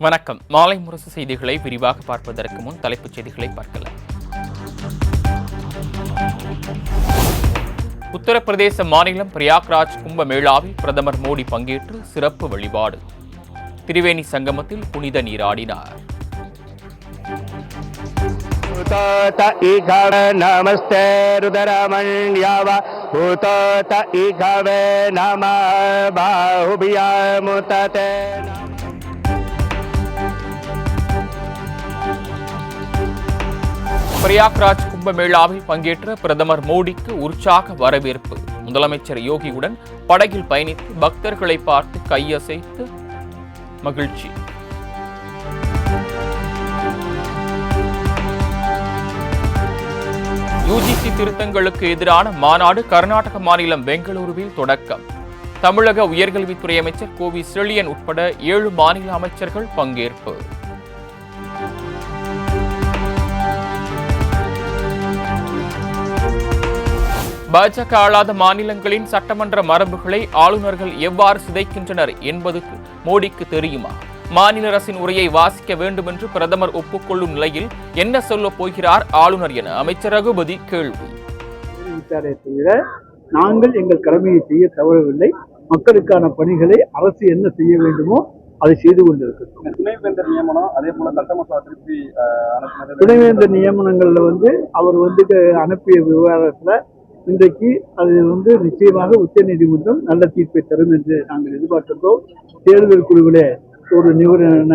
வணக்கம் மாலை முரசு செய்திகளை விரிவாக பார்ப்பதற்கு முன் தலைப்புச் செய்திகளை பார்க்கலாம் உத்தரப்பிரதேச மாநிலம் பிரயாக்ராஜ் கும்ப மேளாவில் பிரதமர் மோடி பங்கேற்று சிறப்பு வழிபாடு திரிவேணி சங்கமத்தில் புனித நீராடினார் भूतोत इघव नमस्ते रुदरमण्याव भूतोत इघवे नमः बाहुभ्यामुतते பிரயாக்ராஜ் கும்பமேளாவில் பங்கேற்ற பிரதமர் மோடிக்கு உற்சாக வரவேற்பு. முதலமைச்சர் யோகியுடன் படகில் பயணித்து பக்தர்களை பார்த்து கையசைத்து மகிழ்ச்சி. யுஜிசி திருத்தங்களுக்கு எதிரான மாநாடு கர்நாடக மாநிலம் பெங்களூருவில் தொடக்கம். தமிழக உயர்கல்வித்துறை அமைச்சர் கோவி செழியன் உட்பட ஏழு மாநில அமைச்சர்கள் பங்கேற்பு. பாஜக ஆளாத மாநிலங்களின் சட்டமன்ற மரபுகளை ஆளுநர்கள் எவ்வாறு சிதைக்கின்றனர் என்பதுக்கு மோடிக்கு தெரியுமா? மாநில அரசின் உரையை வாசிக்க வேண்டும் என்று பிரதமர் ஒப்புக்கொள்ளும் நிலையில் என்ன சொல்லப் போகிறார் ஆளுநர் என அமைச்சர் ரகுபதி கேள்வி. தவிர நாங்கள் எங்கள் கடமையை செய்ய தவறவில்லை. மக்களுக்கான பணிகளை அரசு என்ன செய்ய வேண்டுமோ அதை செய்து கொண்டிருக்கிறோம். துணைவேந்தர் நியமனம் அதே போல சட்ட மசோதா திருப்பி துணைவேந்தர் நியமனங்கள்ல வந்து அவர் வந்து அனுப்பிய விவகாரத்துல இன்றைக்கு அது வந்து நிச்சயமாக உச்ச நீதிமன்றம் நல்ல தீர்ப்பை தரும் என்று நாங்கள் எதிர்பார்க்கின்றோம் தேர்தல் குழுவிலே ஒரு நிபுண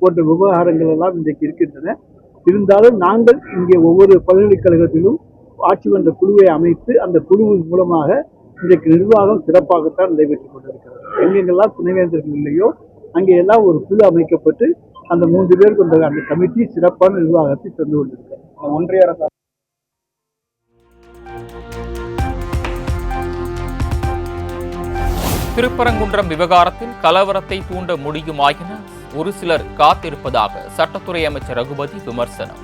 போன்ற விவகாரங்கள் எல்லாம் இன்றைக்கு இருக்கின்றன. இருந்தாலும் நாங்கள் இங்கே ஒவ்வொரு பல்கலைக்கழகத்திலும் ஆட்சி மன்ற குழுவை அமைத்து அந்த குழுவின் மூலமாக இன்றைக்கு நிர்வாகம் சிறப்பாகத்தான் நடைபெற்றுக் கொண்டிருக்கிறது. எங்கெங்கெல்லாம் துணைவேந்தர்கள் இல்லையோ அங்கே எல்லாம் ஒரு குழு அமைக்கப்பட்டு அந்த மூன்று பேர் கொண்ட அந்த கமிட்டி சிறப்பான நிர்வாகத்தை தந்து கொண்டிருக்கிறது. ஒன்றிய அரசு திருப்பரங்குன்றம் விவகாரத்தில் கலவரத்தை தூண்ட முடியுமாயின ஒரு சிலர் காத்திருப்பதாக சட்டத்துறை அமைச்சர் ரகுபதி விமர்சனம்.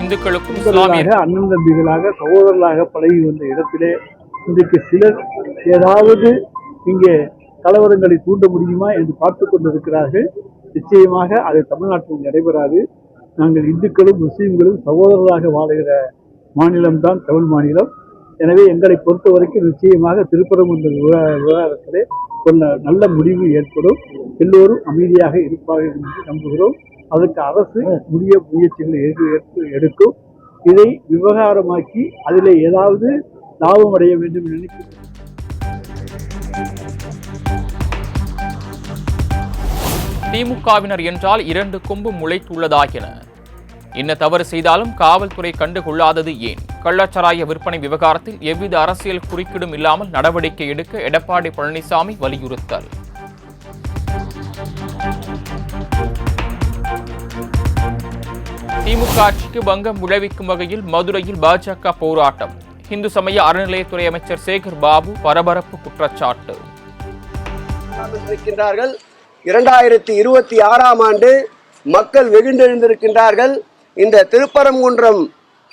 இந்துக்களுக்கும் அண்ணன் தம்பிகளாக சகோதரர்களாக பழகி வந்த இடத்திலே இன்றைக்கு சிலர் ஏதாவது இங்கே கலவரங்களை தூண்ட முடியுமா என்று பார்த்து கொண்டிருக்கிறார்கள். நிச்சயமாக அது தமிழ்நாட்டில் நடைபெறாது. நாங்கள் இந்துக்களும் முஸ்லீம்களும் சகோதரர்களாக வாழுகிற மாநிலம்தான் தமிழ் மாநிலம். எனவே எங்களை பொறுத்த வரைக்கும் நிச்சயமாக திருப்பரங்குன்ற விவகாரத்திலே ஒரு நல்ல முடிவு ஏற்படும். எல்லோரும் அமைதியாக இருப்பார்கள் என்று நம்புகிறோம். அதற்கு அரசு உரிய முயற்சிகளை எடுக்கும். இதை விவகாரமாக்கி அதில் ஏதாவது லாபம் அடைய வேண்டும் என்று நினைக்கிறேன் திமுகவினர் என்றால் இரண்டு கொம்பு முளைத்துள்ளதாகின. என்ன தவறு செய்தாலும் காவல்துறை கண்டுகொள்ளாதது ஏன்? கள்ளச்சாராய விற்பனை விவகாரத்தில் எவ்வித அரசியல் குறுக்கீடும் இல்லாமல் நடவடிக்கை எடுக்க எடப்பாடி பழனிசாமி வலியுறுத்தல். திமுக ஆட்சிக்கு பங்கம் விளைவிக்கும் வகையில் மதுரையில் பாஜக போராட்டம். இந்து சமய அறநிலையத்துறை அமைச்சர் சேகர் பாபு பரபரப்பு குற்றச்சாட்டு. இரண்டாயிரத்தி இருபத்தி ஆறாம் ஆண்டு மக்கள் வெகுண்டெழுந்திருக்கின்றார்கள். இந்த திருப்பரங்குன்றம்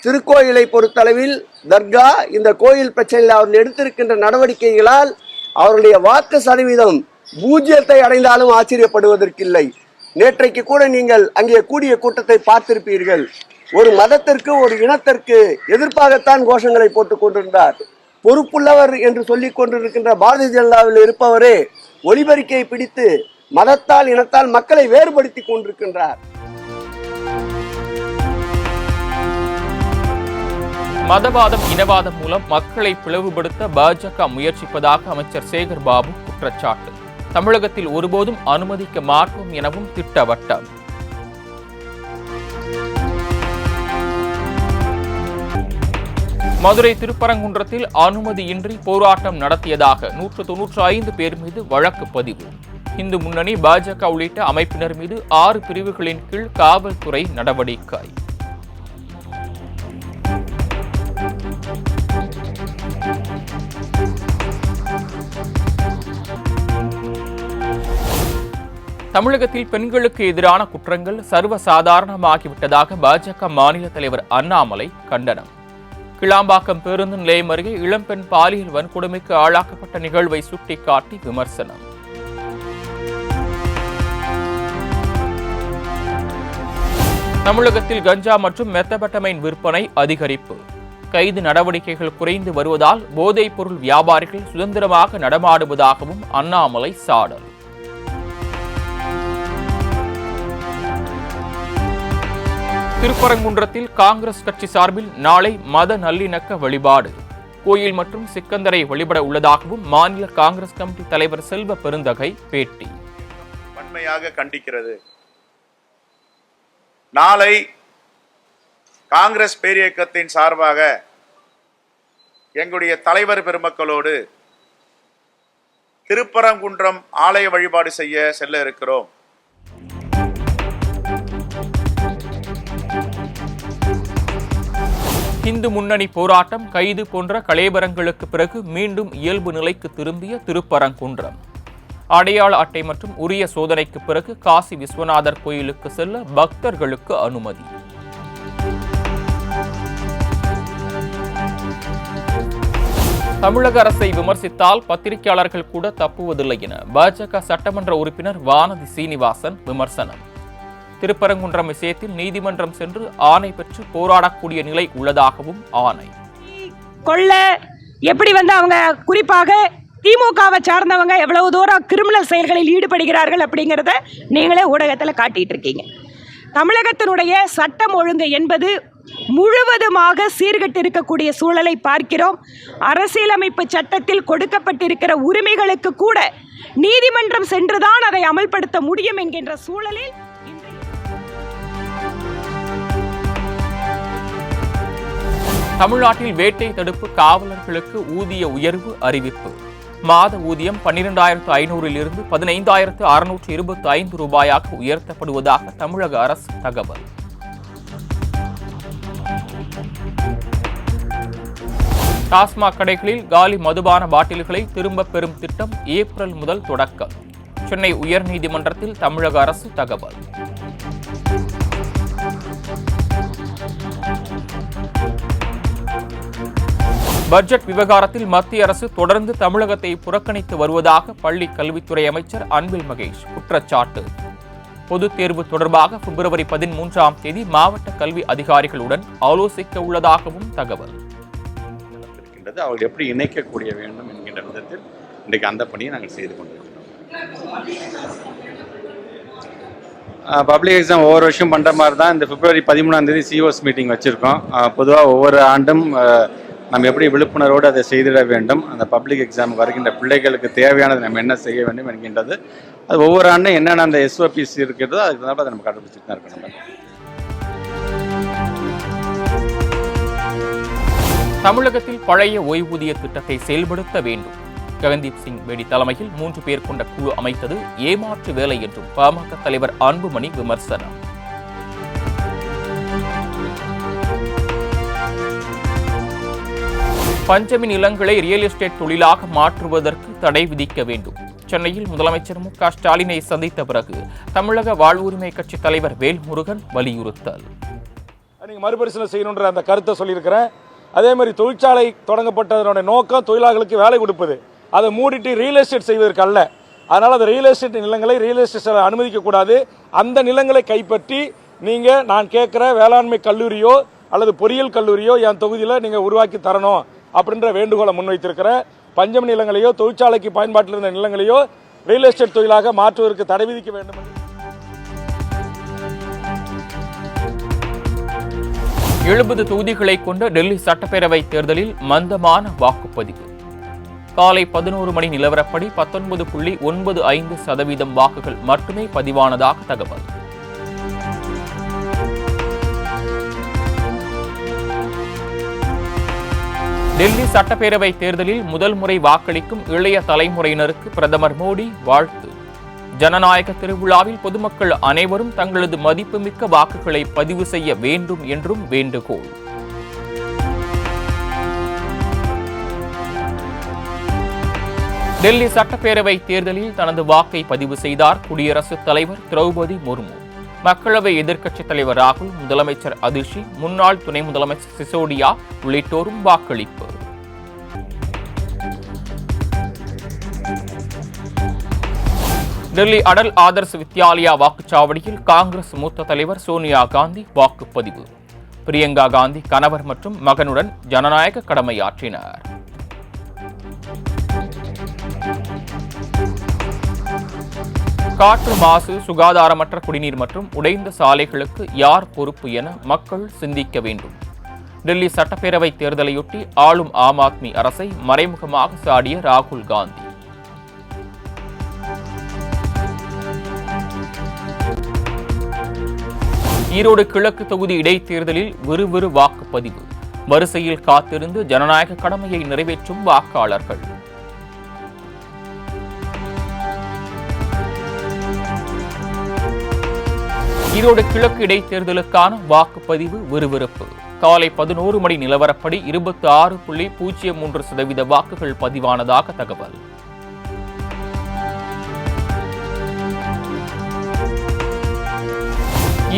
திருக்கோயிலை பொறுத்தளவில் தர்கா இந்த கோயில் பிரச்சனையில் அவர்கள் எடுத்திருக்கின்ற நடவடிக்கைகளால் அவருடைய வாக்கு சதவீதம் பூஜ்ஜியத்தை அடைந்தாலும் ஆச்சரியப்படுவதற்கில்லை. நேற்றைக்கு கூட நீங்கள் அங்கே கூடிய கூட்டத்தை பார்த்திருப்பீர்கள். ஒரு மதத்திற்கு ஒரு இனத்திற்கு எதிர்ப்பாகத்தான் கோஷங்களை போட்டுக் கொண்டிருந்தார். பொறுப்புள்ளவர் என்று சொல்லிக் கொண்டிருக்கின்ற பாரதிய ஜனதாவில் இருப்பவரே ஒலிபெருக்கையை பிடித்து மதத்தால் இனத்தால் மக்களை வேறுபடுத்திக் கொண்டிருக்கின்றார். மதவாதம் இனவாதம் மூலம் மக்களை பிளவுபடுத்த பாஜக முயற்சிப்பதாக அமைச்சர் சேகர் பாபு குற்றச்சாட்டு. தமிழகத்தில் ஒருபோதும் அனுமதிக்க மாட்டோம் எனவும் திட்டவட்டம். மதுரை திருப்பரங்குன்றத்தில் அனுமதியின்றி போராட்டம் நடத்தியதாக நூற்று தொன்னூற்று ஐந்து பேர் மீது வழக்கு பதிவு. இந்து முன்னணி பாஜக உள்ளிட்ட அமைப்பினர் மீது ஆறு பிரிவுகளின் கீழ் காவல்துறை நடவடிக்கை. தமிழகத்தில் பெண்களுக்கு எதிரான குற்றங்கள் சர்வசாதாரணமாகிவிட்டதாக பாஜக மாநில தலைவர் அண்ணாமலை கண்டனம். கிளாம்பாக்கம் பேருந்து நிலையம் அருகே இளம்பெண் பாலியல் வன்கொடுமைக்கு ஆளாக்கப்பட்ட நிகழ்வை சுட்டிக்காட்டி விமர்சனம். தமிழகத்தில் கஞ்சா மற்றும் மெத்தபட்டமைன் விற்பனை அதிகரிப்பு. கைது நடவடிக்கைகள் குறைந்து வருவதால் போதைப் பொருள் வியாபாரிகள் சுதந்திரமாக நடமாடுவதாகவும் அண்ணாமலை சாடல். திருப்பரங்குன்றத்தில் காங்கிரஸ் கட்சி சார்பில் நாளை மத நல்லிணக்க வழிபாடு. கோயில் மற்றும் சிக்கந்தரை வழிபட உள்ளதாகவும் மாநில காங்கிரஸ் கமிட்டி தலைவர் செல்வ பெருந்தகை பேட்டி. வன்மையாக கண்டிக்கிறது. நாளை காங்கிரஸ் பேரியக்கத்தின் சார்பாக எங்களுடைய தலைவர் பெருமக்களோடு திருப்பரங்குன்றம் ஆலய வழிபாடு செய்ய செல்ல இருக்கிறோம். இந்து முன்னணி போராட்டம் கைது போன்ற கலேபரங்களுக்கு பிறகு மீண்டும் இயல்பு நிலைக்கு திரும்பிய திருப்பரங்குன்றம். அடையாள அட்டை மற்றும் உரிய சோதனைக்கு பிறகு காசி விஸ்வநாதர் கோயிலுக்கு செல்ல பக்தர்களுக்கு அனுமதி. தமிழக அரசை விமர்சித்தால் பத்திரிகையாளர்கள் கூட தப்புவதில்லை என பாஜக சட்டமன்ற உறுப்பினர் வானதி சீனிவாசன் விமர்சனம். திருப்பரங்குன்றம் விஷயத்தில் நீதிமன்றம் சென்று ஆணை பெற்று போராடக்கூடிய நிலை உள்ளதாகவும் ஆணை. கொள்ள எப்படி வந்து அவங்க குறிப்பாக திமுகவை சார்ந்தவங்க எவ்வளவு தூரம் கிரிமினல் செயல்களில் ஈடுபடுகிறார்கள் அப்படிங்கிறத நீங்களே ஊடகத்தில் காட்டிட்டு இருக்கீங்க. தமிழகத்தினுடைய சட்டம் ஒழுங்கு என்பது முழுவதுமாக சீர்கெட்டு இருக்கக்கூடிய சூழலை பார்க்கிறோம். அரசியலமைப்பு சட்டத்தில் கொடுக்கப்பட்டிருக்கிற உரிமைகளுக்கு கூட நீதிமன்றம் சென்றுதான் அதை அமல்படுத்த முடியும் என்கின்ற சூழலில் தமிழ்நாட்டில் வேட்டை தடுப்பு காவலர்களுக்கு ஊதிய உயர்வு அறிவிப்பு. மாத ஊதியம் பன்னிரெண்டாயிரத்து ஐநூறில் இருந்து பதினைந்தாயிரத்து அறுநூற்று இருபத்தி ஐந்து ரூபாயாக உயர்த்தப்படுவதாக தமிழக அரசு தகவல். டாஸ்மாக் கடைகளில் காலி மதுபான பாட்டில்களை திரும்பப் பெறும் திட்டம் ஏப்ரல் முதல் தொடக்கம். சென்னை உயர்நீதிமன்றத்தில் தமிழக அரசு தகவல். பட்ஜெட் விவகாரத்தில் மத்திய அரசு தொடர்ந்து தமிழகத்தை புறக்கணித்து வருவதாக பள்ளி கல்வித்துறை அமைச்சர் அன்பில் மகேஷ் குற்றச்சாட்டு. பொதுத் தேர்வு தொடர்பாக பிப்ரவரி பதிமூன்றாம் தேதி மாவட்ட கல்வி அதிகாரிகளுடன் ஆலோசிக்க உள்ளதாகவும் தகவல். இருக்கின்றது அவர்கள் எப்படி இணைக்கக்கூடிய வேண்டும் என்கின்ற விதத்தில் இன்றைக்கு அந்த பணியை நாங்கள் செய்து கொண்டிருக்கிறோம். பப்ளிக் எக்ஸாம் ஒவ்வொரு வருஷம் பண்ணுற மாதிரி தான். இந்த பிப்ரவரி பதிமூணாம் தேதி சிஓஸ் மீட்டிங் வச்சுருக்கோம். பொதுவாக ஒவ்வொரு ஆண்டும் நம்ம எப்படி விழிப்புணர்வோடு அதை செய்திட வேண்டும் அந்த பப்ளிக் எக்ஸாமுக்கு வருகின்ற பிள்ளைகளுக்கு தேவையானது நம்ம என்ன செய்ய வேண்டும் என்கின்றது. அது ஒவ்வொரு ஆண்டும் என்னென்ன அந்த எஸ்ஓபிசி இருக்கிறதோ அதுக்கு தகுந்த அதை நம்ம கடைபிடிச்சிட்டு தான் இருக்கணும். தமிழகத்தில் பழைய ஓய்வூதிய திட்டத்தை செயல்படுத்த வேண்டும். ககன்தீப் சிங் பேடி தலைமையில் மூன்று பேர் கொண்ட குழு அமைத்தது ஏமாற்று வேலை என்றும் பாமக தலைவர் அன்புமணி விமர்சனம். பஞ்சமி நிலங்களை ரியல் எஸ்டேட் தொழிலாக மாற்றுவதற்கு தடை விதிக்க வேண்டும். சென்னையில் முதலமைச்சர் மு க ஸ்டாலினை சந்தித்த பிறகு தமிழக வாழ்வுரிமை கட்சி தலைவர் வேல்முருகன் வலியுறுத்தல். நீங்கள் மறுபரிசீலனை செய்யணுன்ற அந்த கருத்தை சொல்லியிருக்கிறேன். அதே மாதிரி தொழிற்சாலை தொடங்கப்பட்டதனுடைய நோக்கம் தொழிலாளர்களுக்கு வேலை கொடுப்பது. அதை மூடிட்டு ரியல் எஸ்டேட் செய்வதற்கு அல்ல. அதனால் அந்த ரியல் எஸ்டேட் நிலங்களை ரியல் எஸ்டேட் அனுமதிக்கக்கூடாது அந்த நிலங்களை கைப்பற்றி நீங்கள் நான் கேட்குற வேளாண்மை கல்லூரியோ அல்லது பொறியியல் கல்லூரியோ என் தொகுதியில் நீங்கள் உருவாக்கி தரணும். அப்படின்ற வேண்டுகோளை முன்வைத்திருக்கிற பஞ்சம் நிலங்களையோ தொழிற்சாலைக்கு பயன்பாட்டில் இருந்த நிலங்களையோ ரியல் எஸ்டேட் தொழிலாக மாற்றுவதற்கு தடை விதிக்க வேண்டும் எழுபது தொகுதிகளை கொண்ட டெல்லி சட்டப்பேரவை தேர்தலில் மந்தமான வாக்குப்பதிவு. காலை பதினோரு மணி நிலவரப்படி பத்தொன்பது புள்ளி ஒன்பது ஐந்து சதவீதம் வாக்குகள் மட்டுமே பதிவானதாக தகவல். டெல்லி சட்டப்பேரவை தேர்தலில் முதல் முறை வாக்களிக்கும் இளைய தலைமுறையினருக்கு பிரதமர் மோடி வாழ்த்து. ஜனநாயக திருவிழாவில் பொதுமக்கள் அனைவரும் தங்களது மதிப்புமிக்க வாக்குகளை பதிவு செய்ய வேண்டும் என்றும் வேண்டுகோள். டெல்லி சட்டப்பேரவை தேர்தலில் தனது வாக்கை பதிவு செய்தார் குடியரசுத் தலைவர் திரௌபதி முர்மு. மக்களவை எதிர்க்கட்சித் தலைவர் ராகுல் முதலமைச்சர் அதிர்ஷி முன்னாள் துணை முதலமைச்சர் சிசோடியா உள்ளிட்டோரும் வாக்களிப்பு. டெல்லி அடல் ஆதர்ஸ் வித்யாலயா வாக்குச்சாவடியில் காங்கிரஸ் மூத்த தலைவர் சோனியா காந்தி வாக்குப்பதிவு. பிரியங்கா காந்தி கணவர் மற்றும் மகனுடன் ஜனநாயக கடமையாற்றினார். காற்று மாசு சுகாதாரமற்ற குடிநீர் மற்றும் உடைந்த சாலைகளுக்கு யார் பொறுப்பு என மக்கள் சிந்திக்க வேண்டும். டெல்லி சட்டப்பேரவை தேர்தலையொட்டி ஆளும் ஆம் ஆத்மி அரசை மறைமுகமாக சாடிய ராகுல் காந்தி. ஈரோடு கிழக்கு தொகுதி இடைத்தேர்தலில் விறுவிறு வாக்குப்பதிவு. வரிசையில் காத்திருந்து ஜனநாயக கடமையை நிறைவேற்றும் வாக்காளர்கள். ஈரோடு கிழக்கு இடைத்தேர்தலுக்கான வாக்குப்பதிவு விறுவிறுப்பு. காலை பதினோரு மணி நிலவரப்படி இருபத்தி ஆறு புள்ளி பூஜ்ஜியம் மூன்று சதவீத வாக்குகள் பதிவானதாக தகவல்.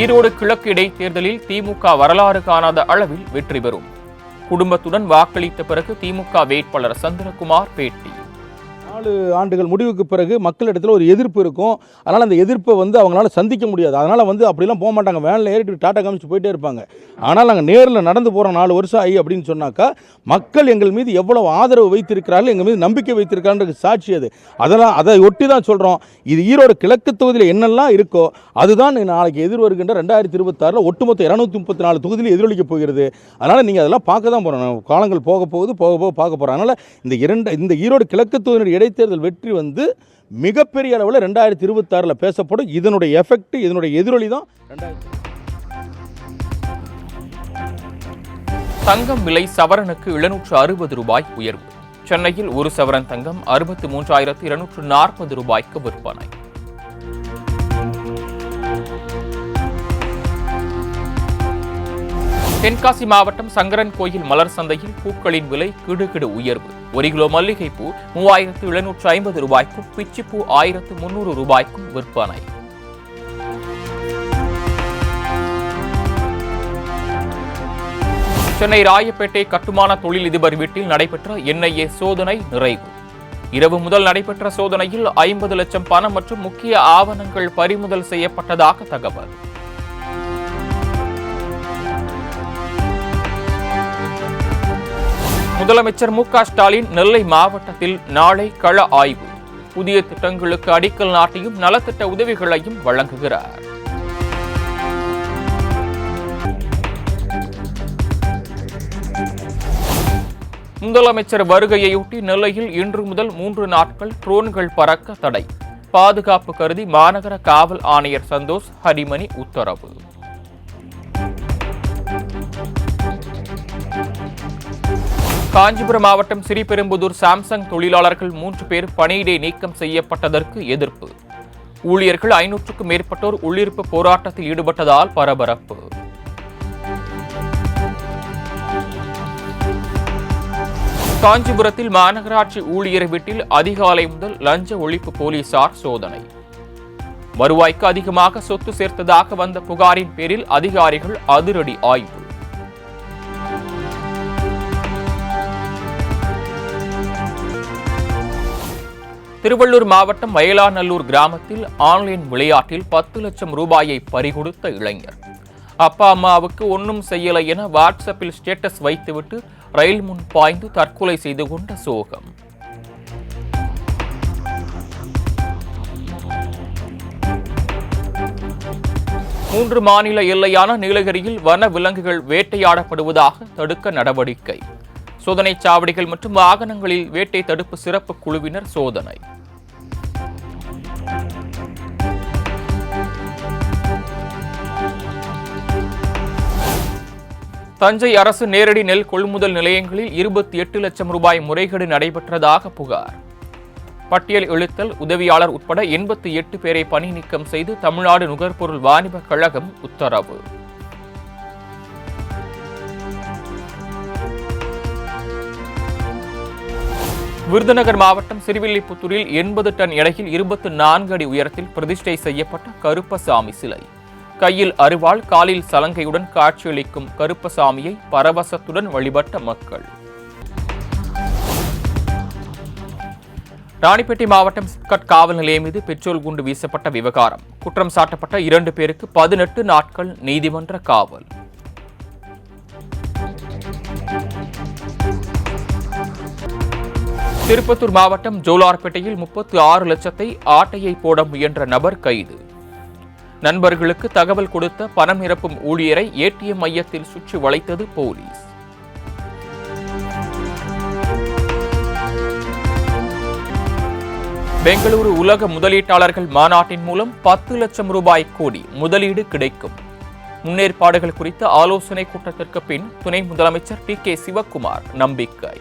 ஈரோடு கிழக்கு இடைத்தேர்தலில் திமுக வரலாறு காணாத அளவில் வெற்றி பெறும். குடும்பத்துடன் வாக்களித்த பிறகு திமுக வேட்பாளர் சந்திரகுமார் பேட்டி. நாலு ஆண்டுகள் முடிவுக்கு பிறகு மக்களிடத்தில் ஒரு எதிர்ப்பு இருக்கும். அதனால் அந்த எதிர்ப்பை வந்து அவங்களால சந்திக்க முடியாது. அதனால் வந்து அப்படிலாம் போக மாட்டாங்க. வேனில் ஏறிட்டு டாட்டா காமிச்சு போயிட்டே இருப்பாங்க. ஆனால் நாங்கள் நேரில் நடந்து போகிறோம் நாலு வருஷம் ஆகி அப்படின்னு சொன்னாக்கா மக்கள் எங்கள் மீது எவ்வளவு ஆதரவு வைத்திருக்கிறார்கள் எங்கள் மீது நம்பிக்கை வைத்திருக்கான்றது சாட்சி அது. அதெல்லாம் அதை ஒட்டி தான் சொல்கிறோம் இது ஈரோடு கிழக்கு தொகுதியில் என்னெல்லாம் இருக்கோ அதுதான் நாளைக்கு எதிர் வருகின்ற ரெண்டாயிரத்தி இருபத்தாறில் ஒட்டுமொத்த இரநூத்தி முப்பத்தி நாலு தொகுதியில் எதிரொலிக்க போகிறது. அதனால் நீங்கள் அதெல்லாம் பார்க்க தான் போகிறோம் காலங்கள் போக போகுது போக போக பார்க்க போகிறோம் அதனால் இந்த இரண்டு இந்த ஈரோடு கிழக்கு தொகுதியினுடைய இடைத்தேர்தல் வெற்றி வந்து மிகப்பெரிய அளவில் ரெண்டாயிரத்தி இருபத்தாறில் பேசப்படும். இதனுடைய எஃபெக்ட் இதனுடைய எதிரொலி தான் ரெண்டாயிரத்தி தங்கம் விலை சவரனுக்கு எழுநூற்று அறுபது ரூபாய் உயர்வு. சென்னையில் ஒரு சவரன் தங்கம் அறுபத்தி மூன்றாயிரத்து இருநூற்று நாற்பது ரூபாய்க்கு விற்பனை. தென்காசி மாவட்டம் சங்கரன் கோயில் மலர் சந்தையில் பூக்களின் விலை கிடுகிடு உயர்வு. ஒரு கிலோ மல்லிகைப்பூ மூவாயிரத்து எழுநூற்று ஐம்பது ரூபாய்க்கும் பிச்சிப்பூ ஆயிரத்து முன்னூறு ரூபாய்க்கும் விற்பனை. சென்னை ராயப்பேட்டை கட்டுமான தொழிலதிபர் வீட்டில் நடைபெற்ற என்ஐஏ சோதனை நிறைவு. இரவு முதல் நடைபெற்ற சோதனையில் ஐம்பது லட்சம் பணம் மற்றும் முக்கிய ஆவணங்கள் பறிமுதல் செய்யப்பட்டதாக தகவல். முதலமைச்சர் மு க ஸ்டாலின் நெல்லை மாவட்டத்தில் நாளை கள ஆய்வு. புதிய திட்டங்களுக்கு அடிக்கல் நாட்டியும் நலத்திட்ட உதவிகளையும் வழங்குகிறார். முதலமைச்சர் வருகையையொட்டி நெல்லையில் இன்று முதல் மூன்று நாட்கள் ட்ரோன்கள் பறக்க தடை. பாதுகாப்பு கருதி மாநகர காவல் ஆணையர் சந்தோஷ் ஹரிமணி உத்தரவு. காஞ்சிபுரம் மாவட்டம் ஸ்ரீபெரும்புதூர் சாம்சங் தொழிலாளர்கள் மூன்று பேர் பணியிடை நீக்கம் செய்யப்பட்டதற்கு எதிர்ப்பு. ஊழியர்கள் ஐநூற்றுக்கும் மேற்பட்டோர் உள்ளிருப்பு போராட்டத்தில் ஈடுபட்டதால் பரபரப்பு. காஞ்சிபுரத்தில் மாநகராட்சி ஊழியர் வீட்டில் அதிகாலை முதல் லஞ்ச ஒழிப்பு போலீசார் சோதனை. வருவாய்க்கு அதிகமாக சொத்து சேர்த்ததாக வந்த புகாரின் பேரில் அதிகாரிகள் அதிரடி ஆய்வு. திருவள்ளூர் மாவட்டம் வயலாநல்லூர் கிராமத்தில் ஆன்லைன் விளையாட்டில் பத்து லட்சம் ரூபாயை பறிகொடுத்த இளைஞர். அப்பா அம்மாவுக்கு ஒன்றும் செய்யலை என வாட்ஸ்அப்பில் ஸ்டேட்டஸ் வைத்துவிட்டு ரயில் முன் பாய்ந்து தற்கொலை செய்து கொண்ட சோகம். மூன்று மாநில எல்லையான நீலகிரியில் வன விலங்குகள் வேட்டையாடப்படுவதாக தடுக்க நடவடிக்கை. சோதனை சாவடிகள் மற்றும் வாகனங்களில் வேட்டை தடுப்பு சிறப்பு குழுவினர் சோதனை. தஞ்சை அரசு நேரடி நெல் கொள்முதல் நிலையங்களில் இருபத்தி எட்டு லட்சம் ரூபாய் முறைகேடு நடைபெற்றதாக புகார். பட்டியல் இழுத்தல் உதவியாளர் உட்பட எண்பத்தி எட்டு பேரை பணி நீக்கம் செய்து தமிழ்நாடு நுகர்பொருள் வாணிப கழகம் உத்தரவு. விருதுநகர் மாவட்டம் சிறுவில்லிபுத்தூரில் எண்பது டன் எடையில் இருபத்தி நான்கு அடி உயரத்தில் பிரதிஷ்டை செய்யப்பட்ட கருப்பசாமி சிலை. கையில் அருவாள் காலில் சலங்கையுடன் காட்சியளிக்கும் கருப்பசாமியை பரவசத்துடன் வழிபட்ட மக்கள். ராணிப்பேட்டை மாவட்டம் சிப்கட் காவல் நிலையம் மீது பெட்ரோல் குண்டு வீசப்பட்ட விவகாரம். குற்றம் சாட்டப்பட்ட இரண்டு பேருக்கு பதினெட்டு நாட்கள் நீதிமன்ற காவல். திருப்பத்தூர் மாவட்டம் ஜோலார்பேட்டையில் முப்பத்து ஆறு லட்சத்தை ஆட்டையை போட முயன்ற நபர் கைது. நண்பர்களுக்கு தகவல் கொடுத்த பணம் நிரப்பும் ஊழியரை ஏடிஎம் மையத்தில் சுற்றி வளைத்தது போலீஸ். பெங்களூரு உலக முதலீட்டாளர்கள் மாநாட்டின் மூலம் பத்து லட்சம் ரூபாய் கோடி முதலீடு கிடைக்கும். முன்னேற்பாடுகள் குறித்த ஆலோசனை கூட்டத்திற்கு பின் துணை முதலமைச்சர் டி கே சிவக்குமார் நம்பிக்கை.